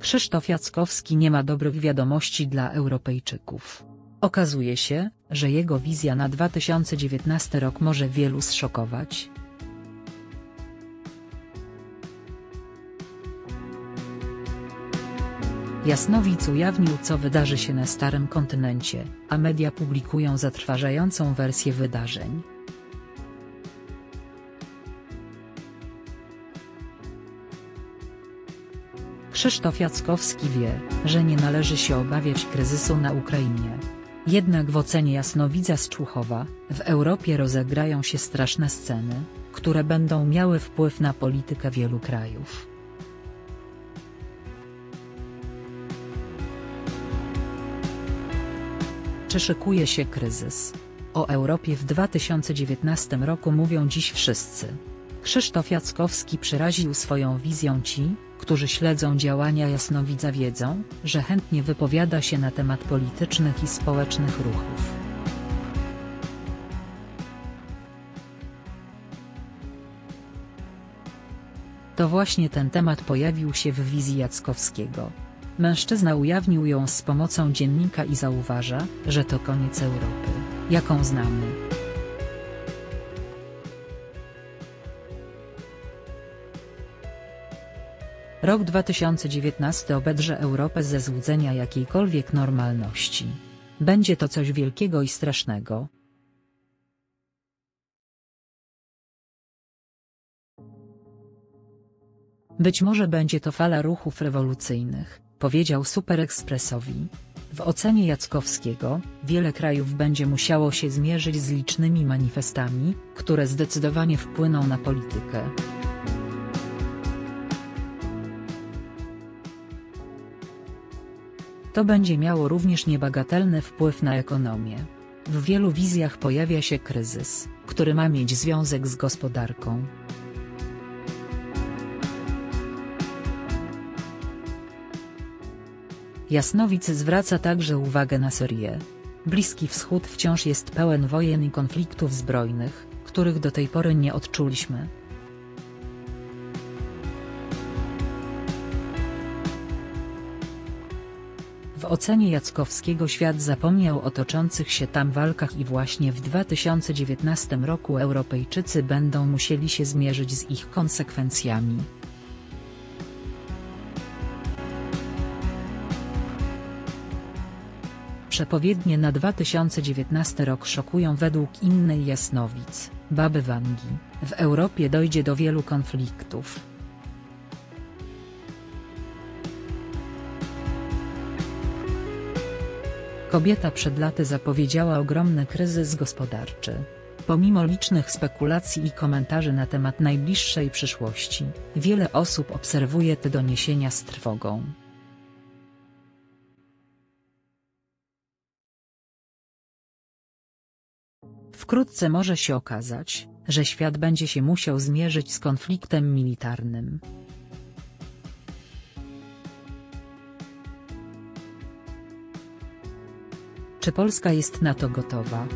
Krzysztof Jackowski nie ma dobrych wiadomości dla Europejczyków. Okazuje się, że jego wizja na 2019 rok może wielu zszokować. Jasnowic ujawnił co wydarzy się na Starym Kontynencie, a media publikują zatrważającą wersję wydarzeń. Krzysztof Jackowski wie, że nie należy się obawiać kryzysu na Ukrainie. Jednak w ocenie jasnowidza z Człuchowa, w Europie rozegrają się straszne sceny, które będą miały wpływ na politykę wielu krajów. Czy szykuje się kryzys? O Europie w 2019 roku mówią dziś wszyscy. Krzysztof Jackowski przeraził swoją wizją ci, którzy śledzą działania jasnowidza wiedzą, że chętnie wypowiada się na temat politycznych i społecznych ruchów. To właśnie ten temat pojawił się w wizji Jackowskiego. Mężczyzna ujawnił ją z pomocą dziennika i zauważa, że to koniec Europy, jaką znamy. Rok 2019 obedrze Europę ze złudzenia jakiejkolwiek normalności. Będzie to coś wielkiego i strasznego. Być może będzie to fala ruchów rewolucyjnych, powiedział Super Expressowi. W ocenie Jackowskiego, wiele krajów będzie musiało się zmierzyć z licznymi manifestami, które zdecydowanie wpłyną na politykę. To będzie miało również niebagatelny wpływ na ekonomię. W wielu wizjach pojawia się kryzys, który ma mieć związek z gospodarką. Jasnowic zwraca także uwagę na Syrię. Bliski Wschód wciąż jest pełen wojen i konfliktów zbrojnych, których do tej pory nie odczuliśmy. W ocenie Jackowskiego świat zapomniał o toczących się tam walkach i właśnie w 2019 roku Europejczycy będą musieli się zmierzyć z ich konsekwencjami. Przepowiednie na 2019 rok szokują według innej jasnowic, Baby Wangi, w Europie dojdzie do wielu konfliktów. Kobieta przed laty zapowiedziała ogromny kryzys gospodarczy. Pomimo licznych spekulacji i komentarzy na temat najbliższej przyszłości, wiele osób obserwuje te doniesienia z trwogą. Wkrótce może się okazać, że świat będzie się musiał zmierzyć z konfliktem militarnym. Czy Polska jest na to gotowa?